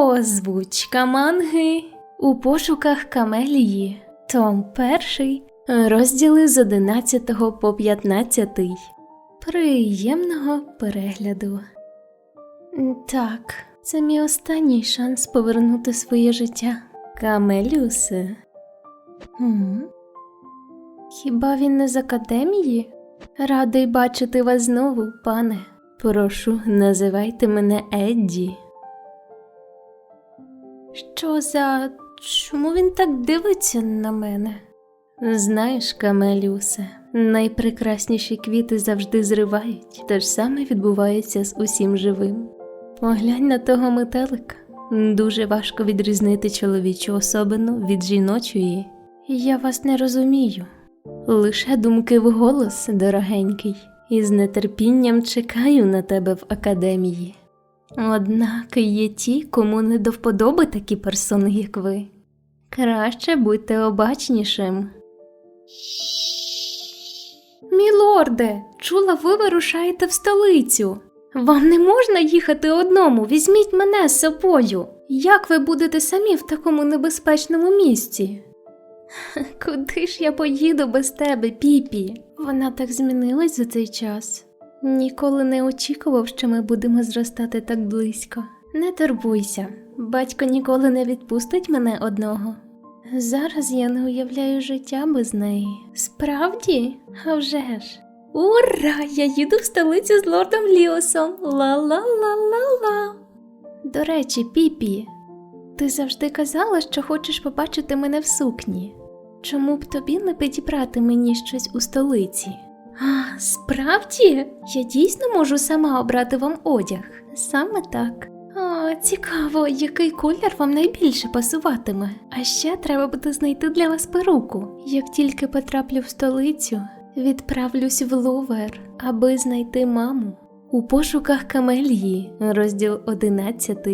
Озвучка манги у пошуках Камелії. Том 1, розділи з 11 по 15. Приємного перегляду. Так, це мій останній шанс повернути своє життя. Камеліусе. М? Хіба він не з академії? Радий бачити вас знову, пане. Прошу, називайте мене Едді. Що за. Чому він так дивиться на мене? Знаєш, Камеліусе, найпрекрасніші квіти завжди зривають, те ж саме відбувається з усім живим. Поглянь на того метелика. Дуже важко відрізнити чоловічу особину від жіночої. Я вас не розумію. Лише думки вголос, дорогенький, і з нетерпінням чекаю на тебе в академії. Однак є ті, кому не до вподоби такі персони, як ви. Краще будьте обачнішим. Мілорде, чула, ви вирушаєте в столицю. Вам не можна їхати одному, візьміть мене з собою. Як ви будете самі в такому небезпечному місці? Куди ж я поїду без тебе, піпі? Вона так змінилась за цей час. Ніколи не очікував, що ми будемо зростати так близько. Не турбуйся, батько ніколи не відпустить мене одного. Зараз я не уявляю життя без неї. Справді? А вже ж. Ура! Я їду в столицю з лордом Ліосом. Ла-ла-ла-ла-ла. До речі, Піпі, ти завжди казала, що хочеш побачити мене в сукні. Чому б тобі не підібрати мені щось у столиці? А, справді? Я дійсно можу сама обрати вам одяг. Саме так. А, цікаво, який колір вам найбільше пасуватиме. А ще треба буде знайти для вас перуку. Як тільки потраплю в столицю, відправлюсь в Лувер, аби знайти маму. У пошуках Камелії, розділ 11.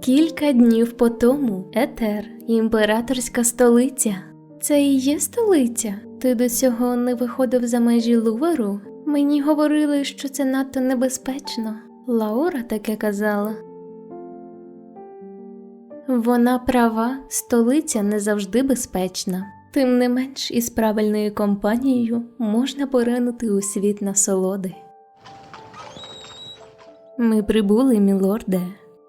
Кілька днів по тому Етер, імператорська столиця. Це і є столиця. Ти до цього не виходив за межі Луверу? Мені говорили, що це надто небезпечно. Лаура таке казала. Вона права, столиця не завжди безпечна. Тим не менш, із правильною компанією можна поринути у світ насолоди. Ми прибули, мілорде.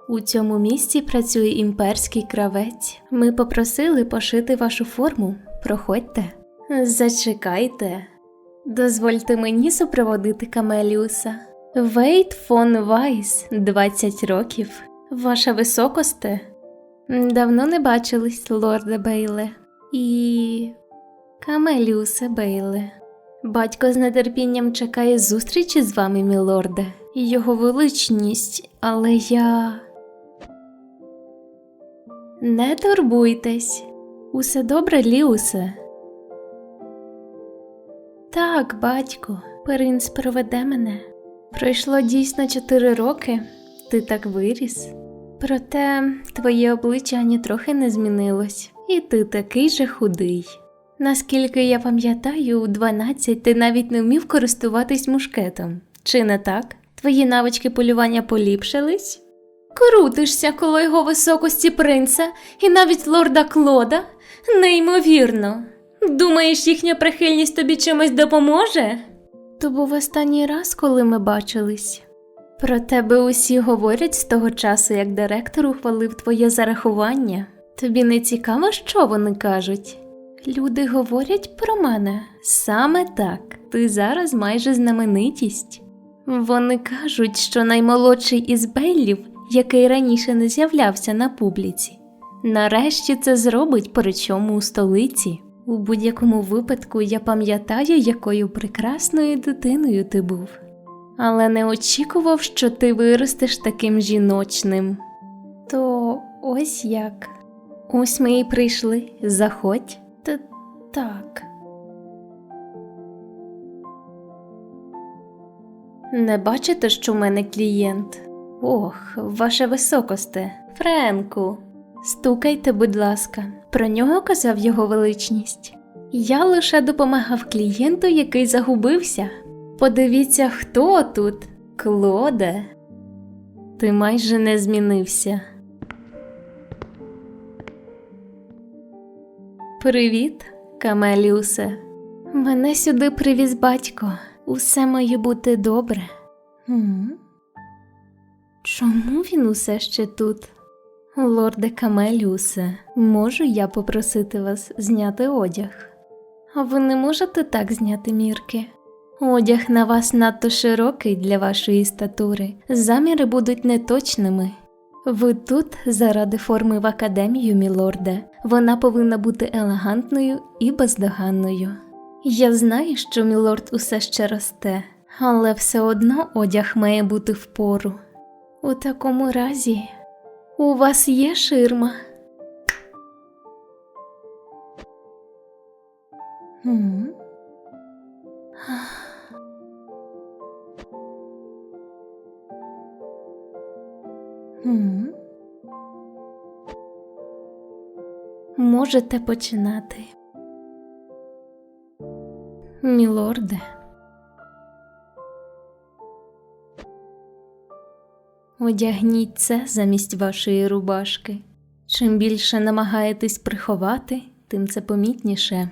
У цьому місці працює імперський кравець. Ми попросили пошити вашу форму. Проходьте. Зачекайте. Дозвольте мені супроводити Камеліуса. Вейт фон Вайс, 20 років. Ваша високосте. Давно не бачились, лорде Бейле. І. Камеліусе Бейле. Батько з нетерпінням чекає зустрічі з вами, мілорде. Його величність, але я. Не турбуйтесь. Усе добре, Ліусе. Так, батько, принц проведе мене. Пройшло дійсно чотири роки, ти так виріс. Проте твоє обличчя ані трохи не змінилось, і ти такий же худий. Наскільки я пам'ятаю, у 12 ти навіть не вмів користуватись мушкетом. Чи не так? Твої навички полювання поліпшились? Крутишся коло його високості принца і навіть лорда Клода? Неймовірно. Думаєш, їхня прихильність тобі чимось допоможе? То був останній раз, коли ми бачились. Про тебе усі говорять з того часу, як директор ухвалив твоє зарахування. Тобі не цікаво, що вони кажуть? Люди говорять про мене саме так. Ти зараз майже знаменитість. Вони кажуть, що наймолодший із Бейлів, який раніше не з'являвся на публіці, нарешті це зробить, причому у столиці. У будь-якому випадку я пам'ятаю, якою прекрасною дитиною ти був, але не очікував, що ти виростеш таким жіночним. То ось як. Ось ми і прийшли. Заходь. Та так. Не бачите, що в мене клієнт? Ох, ваше високосте, Френку. Стукайте, будь ласка, про нього казав його величність. Я лише допомагав клієнту, який загубився. Подивіться, хто тут, Клоде. Ти майже не змінився. Привіт, Камеліусе. Мене сюди привіз батько. Усе має бути добре. Хм. Чому він усе ще тут? Лорде Камеліусе, можу я попросити вас зняти одяг? А ви не можете так зняти мірки? Одяг на вас надто широкий для вашої статури, заміри будуть неточними. Ви тут заради форми в академію, мілорде. Вона повинна бути елегантною і бездоганною. Я знаю, що мілорд усе ще росте, але все одно одяг має бути впору. У такому разі у вас є ширма. Можете починати. Мілорде. Одягніть це замість вашої рубашки. Чим більше намагаєтесь приховати, тим це помітніше.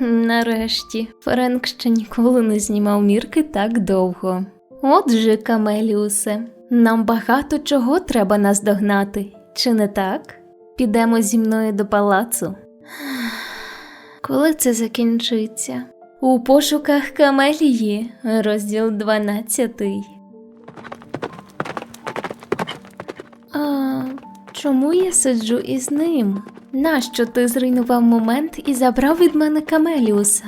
Нарешті, Френк ще ніколи не знімав мірки так довго. Отже, Камеліусе, нам багато чого треба наздогнати, чи не так? Підемо зі мною до палацу. Коли це закінчиться? У пошуках Камелії, розділ 12. А чому я сиджу із ним? Нащо ти зруйнував момент і забрав від мене Камеліуса?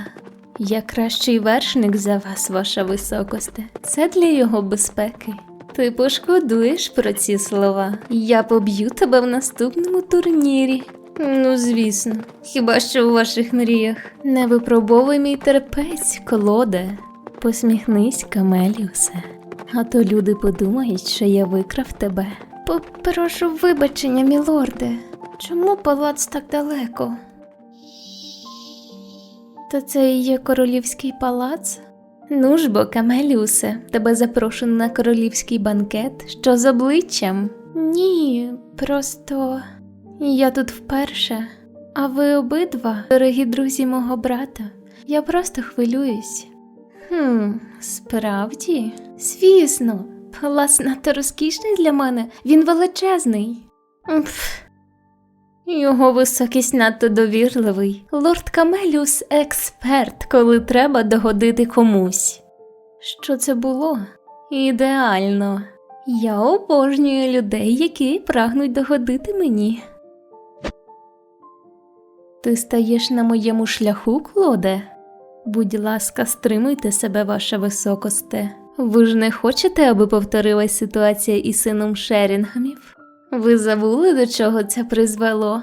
Я кращий вершник за вас, ваша високосте. Це для його безпеки. Ти пошкодуєш про ці слова. Я поб'ю тебе в наступному турнірі. Ну, звісно, хіба що у ваших мріях. Не випробовуй мій терпець, колоде. Посміхнись, Камеліусе. А то люди подумають, що я викрав тебе. Попрошу вибачення, мілорде. Чому палац так далеко? То це і є королівський палац? Ну ж бо, Камеліусе, тебе запрошено на королівський банкет. Що з обличчям? Ні, просто я тут вперше. А ви обидва, дорогі друзі мого брата. Я просто хвилююсь. Хм, справді? Звісно, палац надто розкішний для мене, він величезний. Пф. Його високість надто довірливий. Лорд Камеліус експерт, коли треба догодити комусь. Що це було? Ідеально. Я обожнюю людей, які прагнуть догодити мені. Ти стаєш на моєму шляху, Клоде? Будь ласка, стримуйте себе, ваша високосте. Ви ж не хочете, аби повторилась ситуація із сином Шерінгамів? Ви забули, до чого це призвело?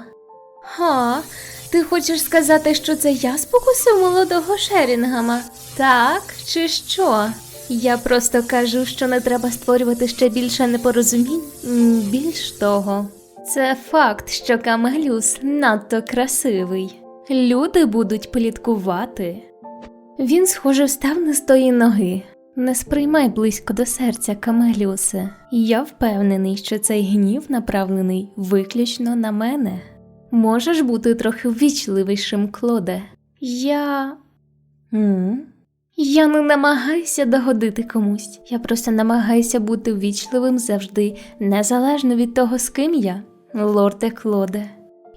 Га, ти хочеш сказати, що це я спокусив молодого Шерінгама? Так чи що? Я просто кажу, що не треба створювати ще більше непорозумінь. Більш того, це факт, що Камеліус надто красивий. Люди будуть пліткувати. Він, схоже, встав не з тої ноги. Не сприймай близько до серця, Камеліусе. Я впевнений, що цей гнів направлений виключно на мене. Можеш бути трохи ввічливішим, Клоде. Я. м Я не намагаюся догодити комусь. Я просто намагаюся бути ввічливим завжди, незалежно від того, з ким я, лорде Клоде.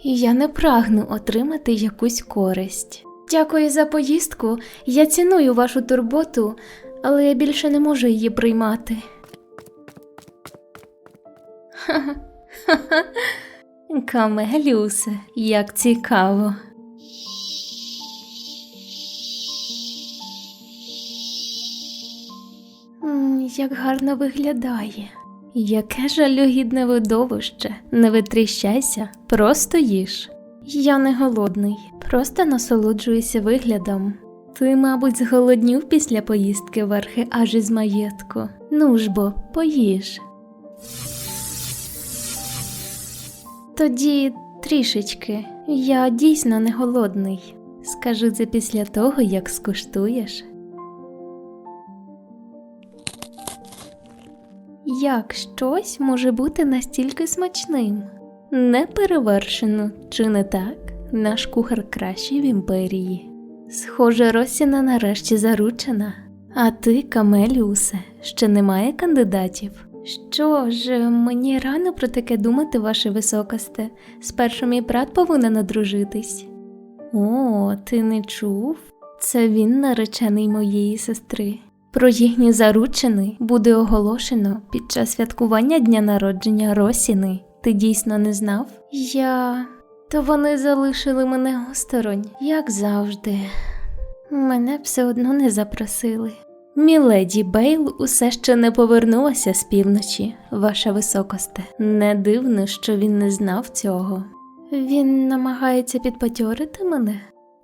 Я не прагну отримати якусь користь. Дякую за поїздку. Я ціную вашу турботу, але я більше не можу її приймати. Ха-ха-ха. Як цікаво. Як гарно виглядає. Яке жалюгідне видовище. Не витріщайся, просто їж. Я не голодний, просто насолоджуюся виглядом. Ти, мабуть, зголоднів після поїздки верхи аж із маєтку. Ну ж бо, поїж. Тоді трішечки. Я дійсно не голодний. Скажи це після того, як скуштуєш. Як щось може бути настільки смачним? Не перевершено, чи не так? Наш кухар кращий в імперії. Схоже, Росіна нарешті заручена. А ти, Камеліусе, ще немає кандидатів. Що ж, мені рано про таке думати, ваше високосте. Спершу мій брат повинен одружитись. О, ти не чув? Це він наречений моєї сестри. Про їхні заручини буде оголошено під час святкування дня народження Росіни. Ти дійсно не знав? Я. То вони залишили мене осторонь, як завжди. Мене все одно не запросили. Міледі Бейл усе ще не повернулася з півночі, ваша високосте. Не дивно, що він не знав цього. Він намагається підбадьорити мене.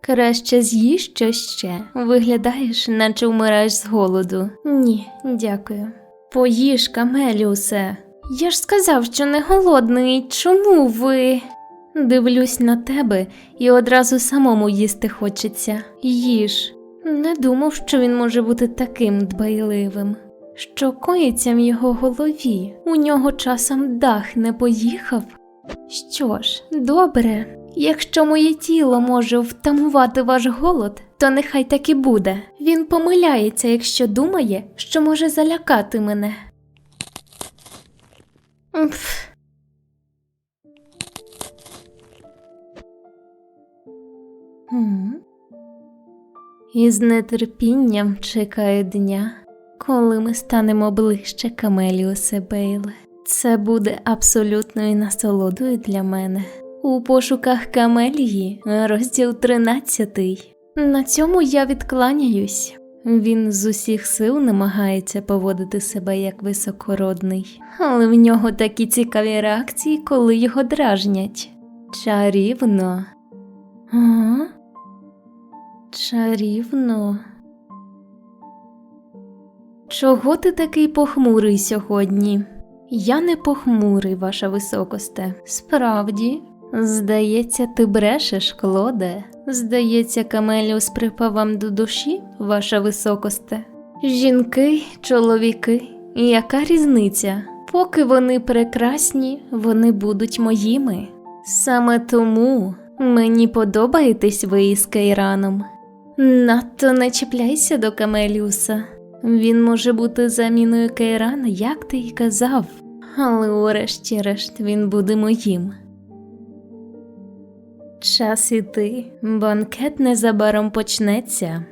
Краще з'їж щось ще. Виглядаєш, наче вмираєш з голоду. Ні, дякую. Поїж, Камеліусе. Я ж сказав, що не голодний. Чому ви? Дивлюсь на тебе і одразу самому їсти хочеться. Їж. Не думав, що він може бути таким дбайливим. Що коїться в його голові? У нього часом дах не поїхав. Що ж, добре, якщо моє тіло може втамувати ваш голод, то нехай так і буде. Він помиляється, якщо думає, що може залякати мене. Пф. І з нетерпінням чекаю дня, коли ми станемо ближче Камеліусе Бейле. Це буде абсолютною насолодою для мене. У пошуках Камелії, розділ 13. На цьому я відкланяюсь. Він з усіх сил намагається поводити себе як високородний, але в нього такі цікаві реакції, коли його дражнять. Чарівно. Ага. Чарівно. Чого ти такий похмурий сьогодні? Я не похмурий, ваша високосте. Справді, здається, ти брешеш, Клоде. Здається, Камеліус припав вам до душі, ваша високосте. Жінки, чоловіки, яка різниця? Поки вони прекрасні, вони будуть моїми. Саме тому мені подобаєтесь ви із Кейраном. Надто не чіпляйся до Камеліуса. Він може бути заміною Кейрана, як ти й казав, але урешті-решт він буде моїм. Час іти, банкет незабаром почнеться.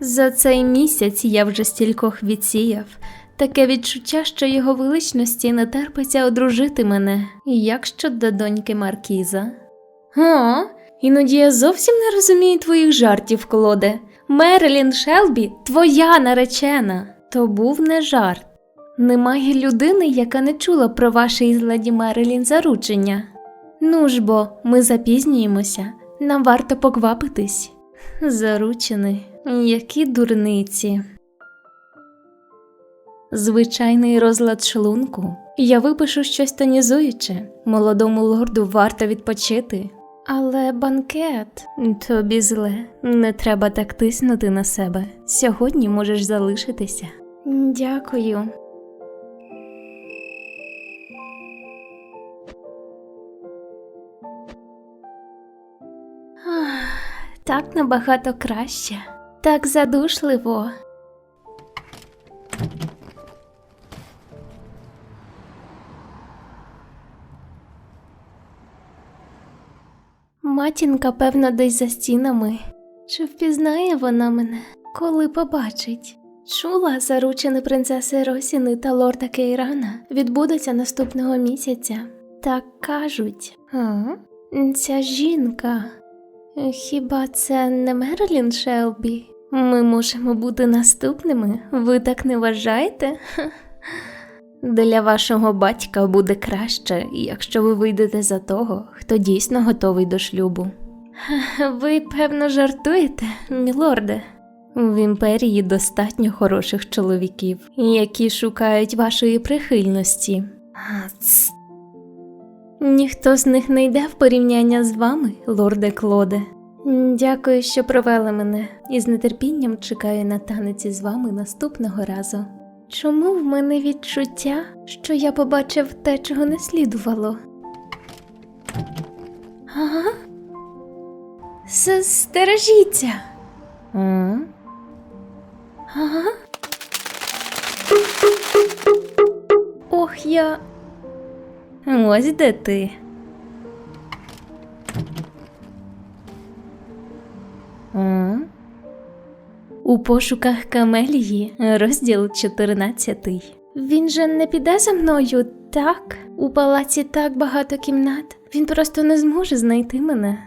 За цей місяць я вже стількох відсіяв. Таке відчуття, що його величності не терпиться одружити мене, як щодо доньки Маркіза. О, іноді я зовсім не розумію твоїх жартів, Клоде. Мерлін Шелбі, твоя наречена. То був не жарт. Немає людини, яка не чула про ваше із леді Мерлін заручення. Ну ж бо, ми запізнюємося, нам варто поквапитись. Заручений, які дурниці. Звичайний розлад шлунку. Я випишу щось тонізуюче. Молодому лорду варто відпочити. Але банкет тобі зле, не треба так тиснути на себе. Сьогодні можеш залишитися. Дякую. Так набагато краще, так задушливо. Матінка, певно, десь за стінами. Чи впізнає вона мене, коли побачить? Чула, заручини принцеси Росіни та лорда Кейрана відбудуться наступного місяця. Так кажуть. А? Ця жінка. Хіба це не Мерлін Шелбі? Ми можемо бути наступними, ви так не вважаєте? Для вашого батька буде краще, якщо ви вийдете за того, хто дійсно готовий до шлюбу. Ви, певно, жартуєте, мілорде. В імперії достатньо хороших чоловіків, які шукають вашої прихильності. Ніхто з них не йде в порівняння з вами, лорде Клоде. Дякую, що провели мене, і з нетерпінням чекаю на танець із вами наступного разу. Чому в мене відчуття, що я побачив те, чого не слідувало? Ага. Стережіться. Ага. Ох, я. Ось де ти. М? У пошуках Камелії, розділ 14. Він же не піде за мною, так? У палаці так багато кімнат. Він просто не зможе знайти мене.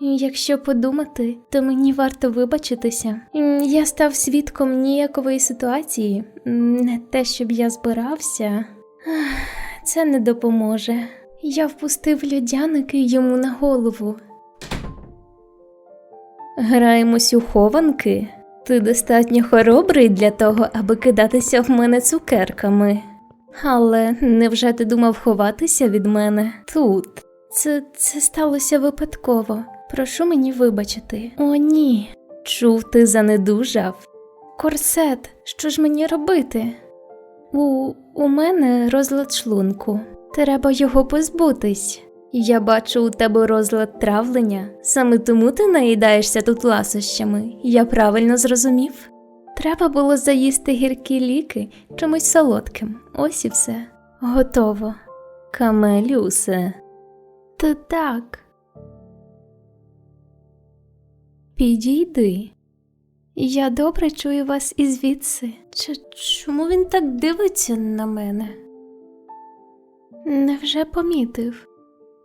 Якщо подумати, то мені варто вибачитися. Я став свідком ніякової ситуації. Не те, щоб я збирався. Це не допоможе. Я впустив льодяники йому на голову. Граємось у хованки. Ти достатньо хоробрий для того, аби кидатися в мене цукерками. Але невже ти думав ховатися від мене тут? Це, це сталося випадково. Прошу мені вибачити. О, ні. Чув, ти занедужав. Корсет, що ж мені робити? У, у мене розлад шлунку. Треба його позбутись. Я бачу у тебе розлад травлення, саме тому ти наїдаєшся тут ласощами. Я правильно зрозумів? Треба було заїсти гіркі ліки чимось солодким. Ось і все. Готово. Камелюсе. Та так. Підійди. Я добре чую вас і звідси. Ч чому він так дивиться на мене? Невже помітив?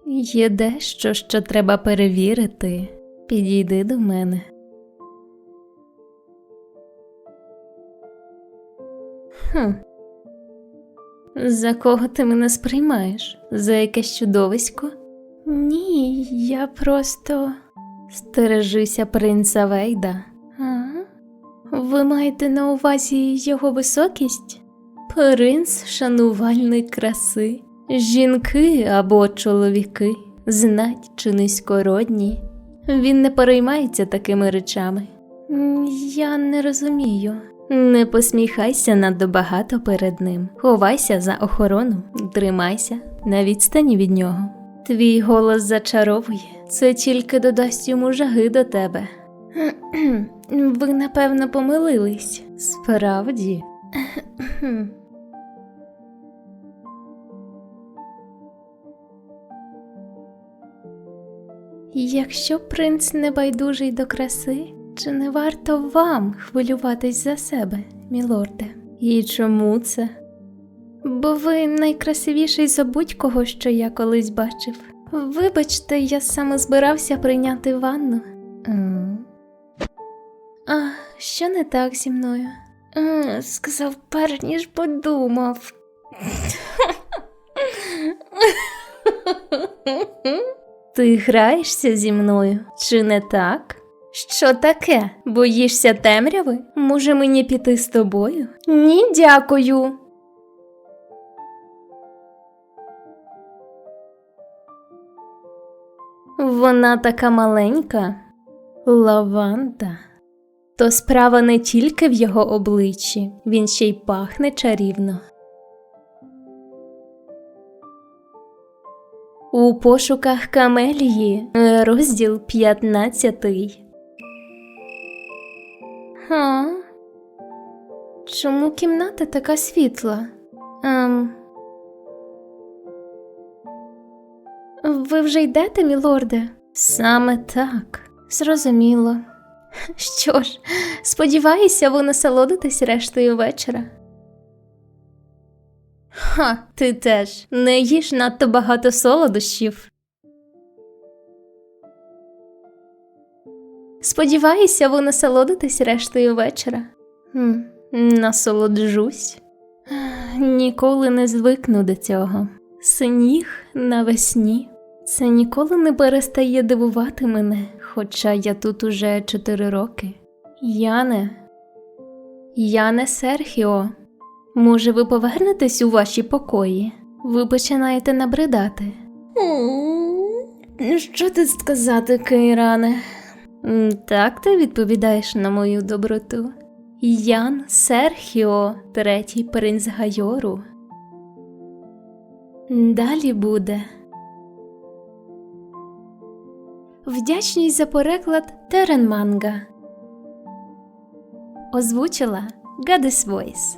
Є дещо, що треба перевірити. Підійди до мене. Хм. За кого ти мене сприймаєш? За якесь чудовисько? Ні, я просто. Стережися принца Вейда. Ви маєте на увазі його високість? Принц шанувальник краси, жінки або чоловіки, знать чи низькородні. Він не переймається такими речами. Я не розумію. Не посміхайся надто багато перед ним. Ховайся за охорону, тримайся на відстані від нього. Твій голос зачаровує, це тільки додасть йому жаги до тебе. Ви, напевно, помилились. Справді. Якщо принц не байдужий до краси, чи не варто вам хвилюватись за себе, мілорде? І чому це? Бо ви найкрасивіший за будь-кого, що я колись бачив. Вибачте, я саме збирався прийняти ванну. А, що не так зі мною? А, сказав перш ніж подумав. Ти граєшся зі мною, чи не так? Що таке? Боїшся темряви? Може мені піти з тобою? Ні, дякую. Вона така маленька, лаванда. То справа не тільки в його обличчі, він ще й пахне чарівно. У пошуках Камелії, розділ 15. Ха? Чому кімната така світла? Ем... Ви вже йдете, мілорде? Саме так. Зрозуміло. Що ж, сподіваюся, ви насолодитесь рештою вечора. Ха, ти теж не їж надто багато солодощів. Сподіваюся, ви насолодитесь рештою вечора. Хм, насолоджусь. Ніколи не звикну до цього. Сніг навесні. Це ніколи не перестає дивувати мене, хоча я тут уже чотири роки. Яне, Яне Серхіо, може, ви повернетесь у ваші покої? Ви починаєте набридати. Що ти сказати, Кейране? Так ти відповідаєш на мою доброту. Ян Серхіо, третій принц Гайору. Далі буде. Вдячність за переклад Терен Манга. Озвучила Гадес Войс.